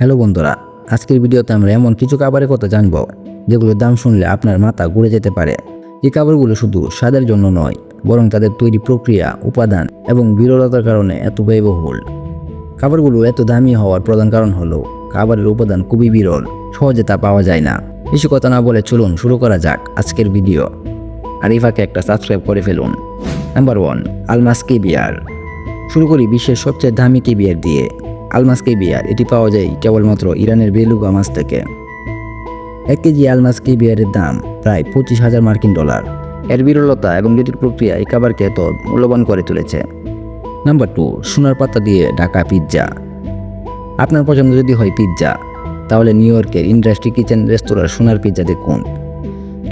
Hello বন্ধুরা, আজকের ভিডিওতে আমরা এমন কিছু খাবারের কথা জানব, যেগুলোর দাম শুনলে আপনার মাথা ঘুরে যেতে পারে। এই খাবারগুলো শুধু স্বাদের জন্য নয়, বরং তাদের তৈরি প্রক্রিয়া, উপাদান এবং বিরলতার কারণে এত ব্যয়বহুল। খাবারগুলো এত দামি হওয়ার প্রধান কারণ হলো, খাবারের উপাদান খুবই বিরল, সহজে তা পাওয়া যায় না। বেশি কথা না বলে চলুন শুরু করা যাক আজকের ভিডিও। আর এই ফাঁকে একটা সাবস্ক্রাইব করে ফেলুন। নাম্বার ওয়ান আলমাস কেবিয়ার শুরু করি বিশ্বের সবচেয়ে দামি কেবিয়ার দিয়ে। আলমাস কেবিয়ার এটি পাওয়া যায় কেবলমাত্র ইরানের বেলুগা মাছ থেকে। এক কেজি আলমাস কেবিয়ারের দাম প্রায় পঁচিশ হাজার মার্কিন ডলার। এর বিরলতা এবং জটিল প্রক্রিয়া এই খাবারকে এত মূল্যবান করে তুলেছে। নাম্বার টু, সোনার পাতা দিয়ে ঢাকা পিৎজা। আপনার পছন্দ যদি হয় পিৎজা, তাহলে নিউ ইয়র্কের ইন্ডাস্ট্রি কিচেন রেস্তোরাঁর সোনার পিৎজা দেখুন।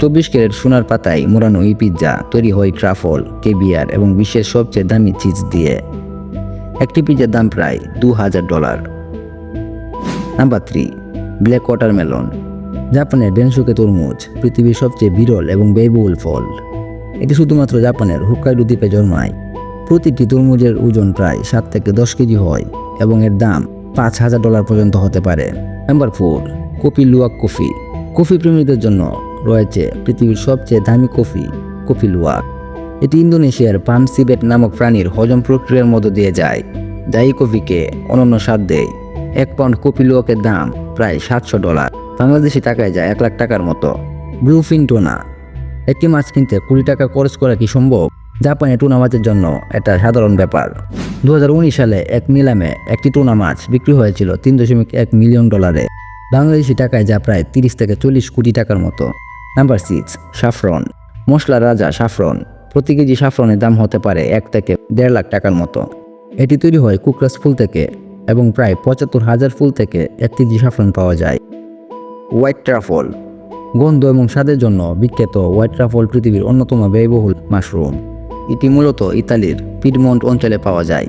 চব্বিশ ক্যারেট সোনার পাতায় মোড়ানো এই পিৎজা তৈরি হয় ট্রাফল কেবিয়ার এবং বিশ্বের সবচেয়ে দামি চিজ দিয়ে। একটি পিৎজার দাম প্রায় দু হাজার dollar. Number three, black watermelon জাপানের ডেনসুকে তরমুজ, পৃথিবীর সবচেয়ে বিরল এবং ব্যয়বহুল ফল। এটি শুধুমাত্র জাপানের হুক্কাইডু দ্বীপে জন্মায়। প্রতিটি তরমুজের ওজন প্রায় সাত থেকে দশ কেজি হয় এবং এর দাম পাঁচ হাজার ডলার পর্যন্ত হতে পারে। Number four, coffee luwak coffee. Coffee প্রেমীদের জন্য রয়েছে পৃথিবীর সবচেয়ে দামি কফি কফি লুয়াক। এটি ইন্দোনেশিয়ার পাম সিবেট নামক প্রাণীর হজম প্রক্রিয়ার মধ্য দিয়ে যায়। যা এই কফিকে অনন্য স্বাদ দেয়। এক পাউন্ড কফি লুয়াকের দাম প্রায় সাতশো ডলার। বাংলাদেশি টাকায় যায় এক লাখ টাকার মতো। Bluefin tuna. একটি মাছ কিনতে কুড়ি টাকা খরচ করা কি সম্ভব? জাপানে টুনা মাছের জন্য এটা সাধারণ ব্যাপার। দু হাজার উনিশ সালে এক নিলামে একটি টুনা মাছ বিক্রি হয়েছিল তিন দশমিক এক মিলিয়ন ডলারে। বাংলাদেশি টাকায় যা প্রায় তিরিশ থেকে চল্লিশ কোটি টাকার মতো। Number six, saffron. মশলা রাজা সাফরন। প্রতি কেজি সাফরনের দাম হতে পারে এক থেকে দেড় লাখ টাকার মতো। এটি তৈরি হয় কুকরাস ফুল থেকে এবং প্রায় পঁচাত্তর হাজার ফুল থেকে এক কেজি সাফরন পাওয়া যায়। White truffle. গন্ধ এবং স্বাদের জন্য বিখ্যাত হোয়াইট ট্রাফল পৃথিবীর অন্যতম ব্যয়বহুল মাশরুম। এটি মূলত ইতালির পিডমন্ট অঞ্চলে পাওয়া যায়।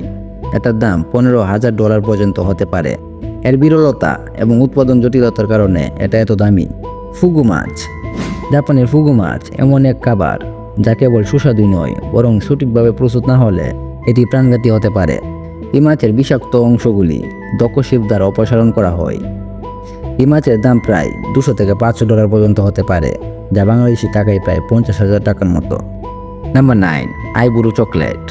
এটার দাম পনেরো হাজার ডলার পর্যন্ত হতে পারে। এর বিরলতা এবং উৎপাদন জটিলতার কারণে এটা এত দামি। ফুগু মাছ। জাপানের ফুগু মাছ এমন এক খাবার। যা কেবল সুস্বাদুই নয়, বরং সঠিকভাবে প্রস্তুত না হলে এটি প্রাণঘাতী হতে পারে। এই মাছের বিষাক্ত অংশগুলি দক্ষ শিব দ্বারা অপসারণ করা হয়। এই মাছের দাম প্রায় দুশো থেকে পাঁচশো ডলার পর্যন্ত হতে পারে, যা বাংলাদেশি টাকায় প্রায় পঞ্চাশ হাজার টাকার মতো। নাম্বার নাইন, আইবুরু চকলেট।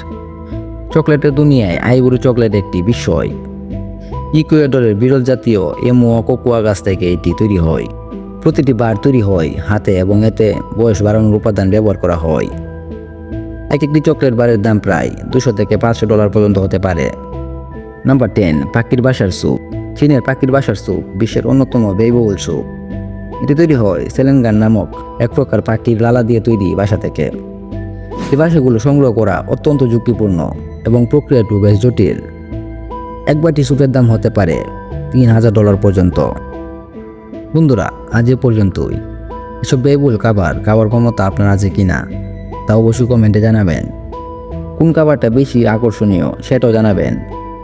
চকলেটের দুনিয়ায় আইবুরু চকলেট একটি বিষয় ইকুয়েডরের বিরল জাতীয় এমো কোকোয়া গাছ থেকে এটি তৈরি হয়। প্রতিটি বার তৈরি হয়, হাতে এবং এতে বয়স বাড়ানোর উপাদান ব্যবহার করা হয়। এক একটি চকলেট বারের দাম প্রায় দুশো থেকে পাঁচশো ডলার পর্যন্ত হতে পারে। নাম্বার টেন, পাখির বাসার স্যুপ। চীনের পাখির বাসার স্যুপ বিশ্বের অন্যতম ব্যয়বহুল স্যুপ। এটি তৈরি হয় সেলেনগান নামক এক প্রকার পাখির লালা দিয়ে তৈরি বাসা থেকে। এই বাসাগুলো সংগ্রহ করা অত্যন্ত ঝুঁকিপূর্ণ এবং প্রক্রিয়াটি বেশ জটিল। এক বাটি স্যুপের দাম হতে পারে তিন হাজার ডলার পর্যন্ত। বন্ধুরা, আজ এ পর্যন্তই। এসব বেবুল খাবার খাবার ক্ষমতা আপনার আছে কি না, তা অবশ্যই কমেন্টে জানাবেন। কোন খাবারটা বেশি আকর্ষণীয় সেটাও জানাবেন।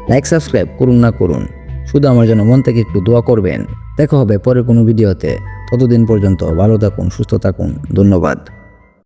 লাইক, সাবস্ক্রাইব করুন না করুন, শুধু আমার জন্য মন থেকে একটু দোয়া করবেন। দেখা হবে পরের কোনো ভিডিওতে। ততদিন পর্যন্ত ভালো থাকুন, সুস্থ থাকুন। ধন্যবাদ।